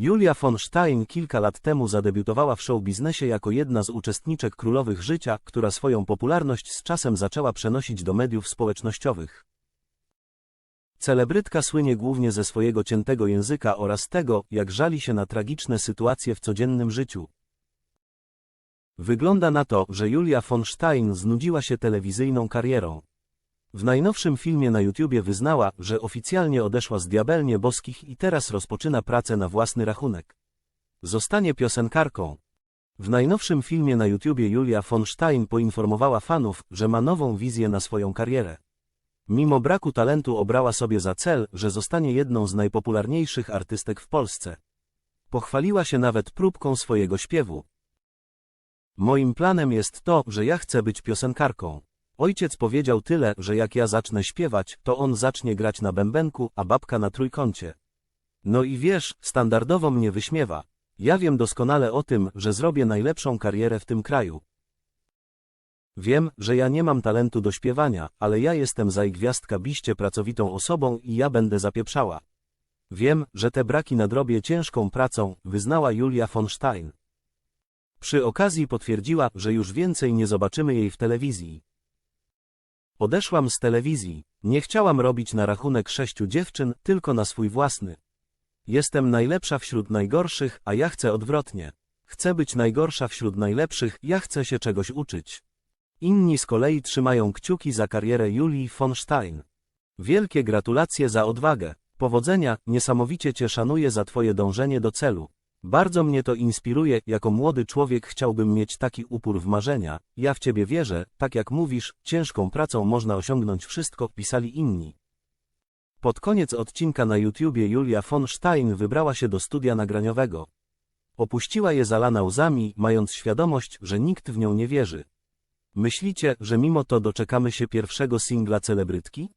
Julia von Stein kilka lat temu zadebiutowała w showbiznesie jako jedna z uczestniczek Królowych Życia, która swoją popularność z czasem zaczęła przenosić do mediów społecznościowych. Celebrytka słynie głównie ze swojego ciętego języka oraz tego, jak żali się na tragiczne sytuacje w codziennym życiu. Wygląda na to, że Julia von Stein znudziła się telewizyjną karierą. W najnowszym filmie na YouTubie wyznała, że oficjalnie odeszła z Diabelnie Boskich i teraz rozpoczyna pracę na własny rachunek. Zostanie piosenkarką. W najnowszym filmie na YouTubie Julia von Stein poinformowała fanów, że ma nową wizję na swoją karierę. Mimo braku talentu obrała sobie za cel, że zostanie jedną z najpopularniejszych artystek w Polsce. Pochwaliła się nawet próbką swojego śpiewu. Moim planem jest to, że ja chcę być piosenkarką. Ojciec powiedział tyle, że jak ja zacznę śpiewać, to on zacznie grać na bębenku, a babka na trójkącie. No i wiesz, standardowo mnie wyśmiewa. Ja wiem doskonale o tym, że zrobię najlepszą karierę w tym kraju. Wiem, że ja nie mam talentu do śpiewania, ale ja jestem zajgwiazdka biście pracowitą osobą i ja będę zapieprzała. Wiem, że te braki nadrobię ciężką pracą, wyznała Julia von Stein. Przy okazji potwierdziła, że już więcej nie zobaczymy jej w telewizji. Odeszłam z telewizji, nie chciałam robić na rachunek sześciu dziewczyn, tylko na swój własny. Jestem najlepsza wśród najgorszych, a ja chcę odwrotnie. Chcę być najgorsza wśród najlepszych, ja chcę się czegoś uczyć. Inni z kolei trzymają kciuki za karierę Julii von Stein. Wielkie gratulacje za odwagę. Powodzenia, niesamowicie Cię szanuję za Twoje dążenie do celu. Bardzo mnie to inspiruje, jako młody człowiek chciałbym mieć taki upór w marzenia. Ja w Ciebie wierzę, tak jak mówisz, ciężką pracą można osiągnąć wszystko, pisali inni. Pod koniec odcinka na YouTubie Julia von Stein wybrała się do studia nagraniowego. Opuściła je zalana łzami, mając świadomość, że nikt w nią nie wierzy. Myślicie, że mimo to doczekamy się pierwszego singla celebrytki?